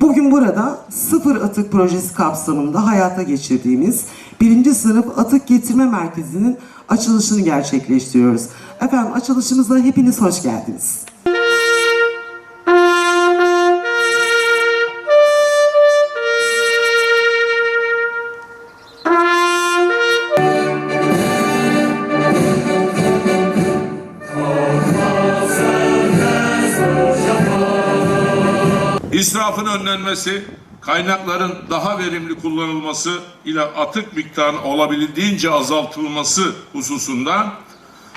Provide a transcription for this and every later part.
Bugün burada sıfır atık projesi kapsamında hayata geçirdiğimiz birinci sınıf atık getirme merkezinin açılışını gerçekleştiriyoruz. Efendim açılışımıza hepiniz hoş geldiniz. İsrafın önlenmesi, kaynakların daha verimli kullanılması ile atık miktarının olabildiğince azaltılması hususunda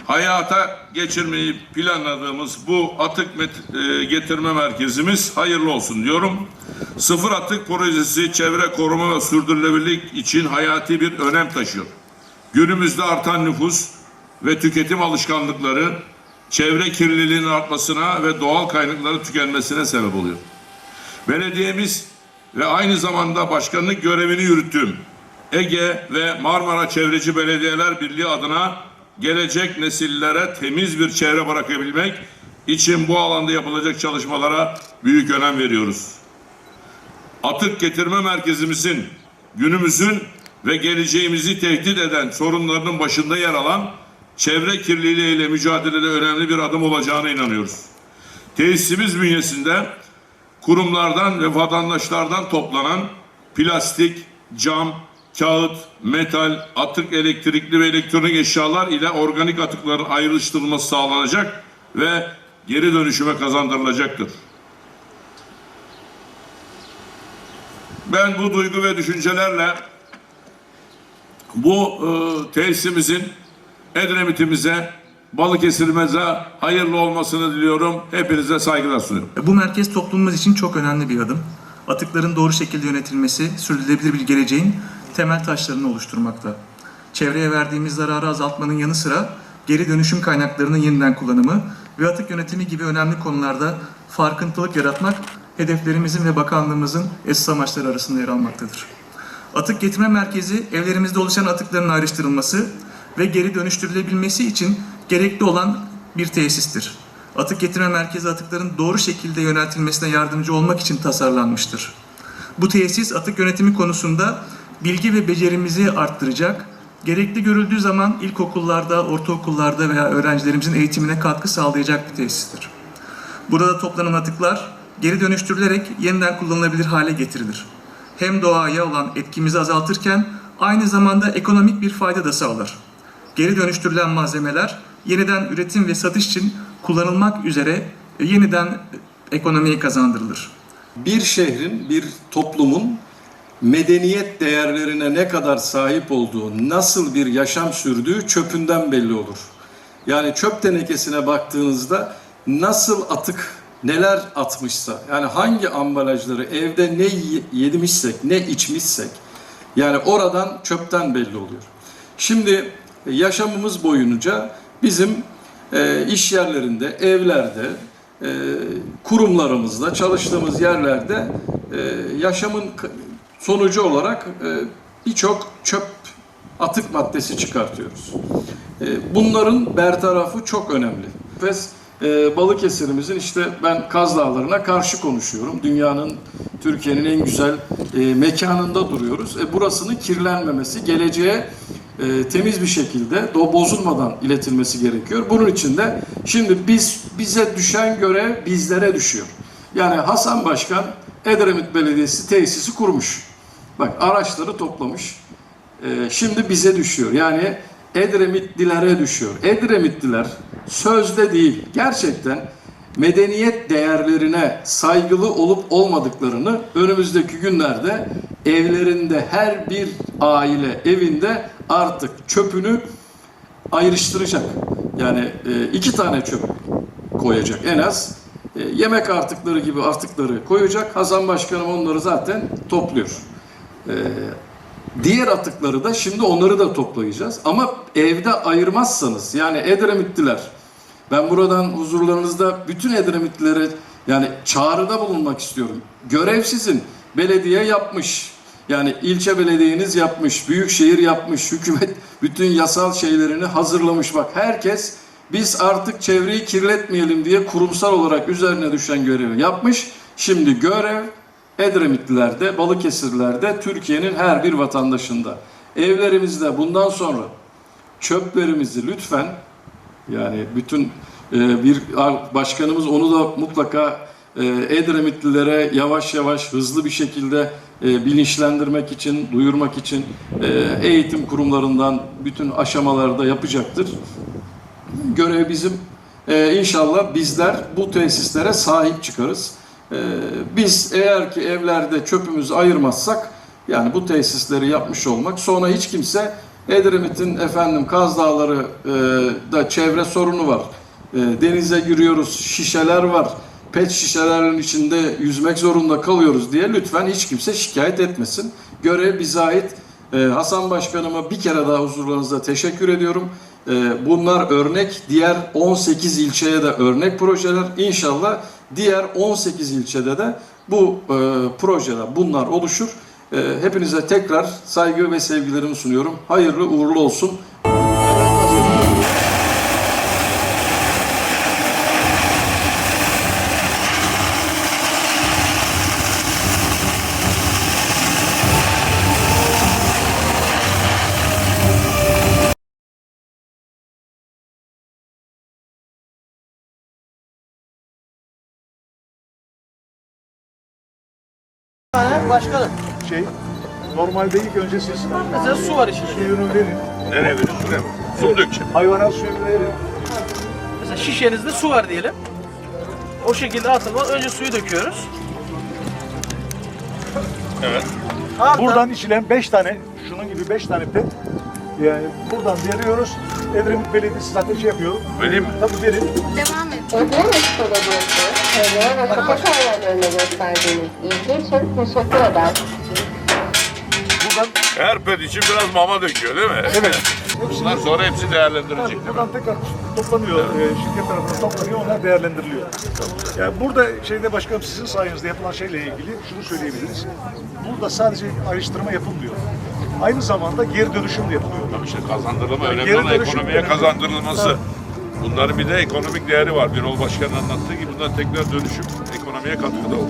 hayata geçirmeyi planladığımız bu atık e, getirme merkezimiz hayırlı olsun diyorum. Sıfır atık projesi çevre koruma ve sürdürülebilirlik için hayati bir önem taşıyor. Günümüzde artan nüfus ve tüketim alışkanlıkları çevre kirliliğinin artmasına ve doğal kaynakların tükenmesine sebep oluyor. Belediyemiz ve aynı zamanda başkanlık görevini yürüttüğüm Ege ve Marmara Çevreci Belediyeler Birliği adına gelecek nesillere temiz bir çevre bırakabilmek için bu alanda yapılacak çalışmalara büyük önem veriyoruz. Atık getirme merkezimizin günümüzün ve geleceğimizi tehdit eden sorunlarının başında yer alan çevre kirliliği ile mücadelede önemli bir adım olacağına inanıyoruz. Tesisimiz bünyesinde kurumlardan ve vatandaşlardan toplanan plastik, cam, kağıt, metal, atık elektrikli ve elektronik eşyalar ile organik atıkların ayrıştırılması sağlanacak ve geri dönüşüme kazandırılacaktır. Ben bu duygu ve düşüncelerle bu e, tesisimizin Edremit'imize, Balıkesir'imize hayırlı olmasını diliyorum. Hepinize saygılar sunuyorum. Bu merkez toplumumuz için çok önemli bir adım. Atıkların doğru şekilde yönetilmesi, sürdürülebilir bir geleceğin temel taşlarını oluşturmakta. Çevreye verdiğimiz zararı azaltmanın yanı sıra geri dönüşüm kaynaklarının yeniden kullanımı ve atık yönetimi gibi önemli konularda farkındalık yaratmak hedeflerimizin ve bakanlığımızın esas amaçları arasında yer almaktadır. Atık getirme merkezi evlerimizde oluşan atıkların ayrıştırılması ve geri dönüştürülebilmesi için gerekli olan bir tesistir. Atık getirme merkezi atıkların doğru şekilde yöneltilmesine yardımcı olmak için tasarlanmıştır. Bu tesis atık yönetimi konusunda bilgi ve becerimizi arttıracak, gerekli görüldüğü zaman ilkokullarda, ortaokullarda veya öğrencilerimizin eğitimine katkı sağlayacak bir tesistir. Burada toplanan atıklar geri dönüştürülerek yeniden kullanılabilir hale getirilir. Hem doğaya olan etkimizi azaltırken aynı zamanda ekonomik bir fayda da sağlar. Geri dönüştürülen malzemeler yeniden üretim ve satış için kullanılmak üzere yeniden ekonomiye kazandırılır. bir şehrin, bir toplumun medeniyet değerlerine ne kadar sahip olduğu, nasıl bir yaşam sürdüğü çöpünden belli olur. Yani çöp tenekesine baktığınızda nasıl atık, neler atmışsa, yani hangi ambalajları evde ne ye- yemişsek, ne içmişsek, yani oradan çöpten belli oluyor. Şimdi yaşamımız boyunca bizim e, iş yerlerinde, evlerde, e, kurumlarımızda, çalıştığımız yerlerde e, yaşamın sonucu olarak e, birçok çöp atık maddesi çıkartıyoruz. E, bunların bertarafı çok önemli. Biz e, Balıkesir'imizin işte ben Kaz Dağları'na karşı konuşuyorum. Dünyanın, Türkiye'nin en güzel e, mekanında duruyoruz. E, burasının kirlenmemesi, geleceğe e, temiz bir şekilde do bozulmadan iletilmesi gerekiyor. Bunun için de şimdi biz bize düşen görev bizlere düşüyor. Yani Hasan Başkan Edremit Belediyesi tesisi kurmuş. Bak araçları toplamış. Ee, şimdi bize düşüyor. Yani Edremitlilere düşüyor. Edremitliler sözde değil, gerçekten medeniyet değerlerine saygılı olup olmadıklarını önümüzdeki günlerde evlerinde her bir aile evinde artık çöpünü ayrıştıracak. Yani e, iki tane çöp koyacak en az. E, yemek artıkları gibi artıkları koyacak. Hasan Başkanım onları zaten topluyor. E, diğer atıkları da şimdi onları da toplayacağız. Ama evde ayırmazsanız yani Edremitliler ben buradan huzurlarınızda bütün Edremitlilere yani çağrıda bulunmak istiyorum. Görev sizin. Belediye yapmış. Yani ilçe belediyeniz yapmış, büyükşehir yapmış, hükümet bütün yasal şeylerini hazırlamış. Bak herkes biz artık çevreyi kirletmeyelim diye kurumsal olarak üzerine düşen görevi yapmış. Şimdi görev Edremitlilerde, Balıkesirlilerde, Türkiye'nin her bir vatandaşında. Evlerimizde bundan sonra çöplerimizi lütfen yani bütün e, bir başkanımız onu da mutlaka e, Edremitlilere yavaş yavaş hızlı bir şekilde e, bilinçlendirmek için, duyurmak için e, eğitim kurumlarından bütün aşamalarda yapacaktır. Görev bizim. E, inşallah bizler bu tesislere sahip çıkarız. Biz eğer ki evlerde çöpümüzü ayırmazsak yani bu tesisleri yapmış olmak sonra hiç kimse Edremit'in efendim Kaz Dağları da çevre sorunu var. E, denize giriyoruz, şişeler var. Pet şişelerin içinde yüzmek zorunda kalıyoruz diye lütfen hiç kimse şikayet etmesin. Görev bize ait. E, Hasan Başkanıma bir kere daha huzurlarınızda teşekkür ediyorum. E, bunlar örnek. Diğer 18 ilçeye de örnek projeler. İnşallah diğer 18 ilçede de bu e, projeler bunlar oluşur. Hepinize tekrar saygı ve sevgilerimi sunuyorum. Hayırlı uğurlu olsun. Başkanım. şey normalde ilk önce siz Mesela su var içinde. suyunu verin. Nereye verin? Şuraya mı? Su dökeceğim. Hayvana suyunu verin. Mesela şişenizde su var diyelim. O şekilde atılmaz. Önce suyu döküyoruz. Evet. Ardından Buradan içilen 5 tane, şunun gibi 5 tane pet yani buradan veriyoruz. Edremit Belediyesi zaten şey yapıyor. Vereyim mi? Tabii verin. Devam et. Edremit Belediyesi, çevre ve sokak hayvanlarına gösterdiğiniz ilgi için teşekkür eder. Buradan Her pet için biraz mama döküyor değil mi? evet. Bunlar sonra hepsi değerlendirilecek değil mi? Buradan tekrar toplanıyor, e, şirket tarafından toplanıyor, onlar değerlendiriliyor. Yani burada şeyde başkanım sizin sayenizde yapılan şeyle ilgili şunu söyleyebiliriz. Burada sadece ayrıştırma yapılmıyor. Aynı zamanda geri dönüşüm de yapılıyor. İşte kazandırılma önemli Geri olan dönüşüm ekonomiye önemli. kazandırılması. Bunların bir de ekonomik değeri var. Birol Başkan'ın anlattığı gibi bunlar tekrar dönüşüm ekonomiye katkıda oluyor.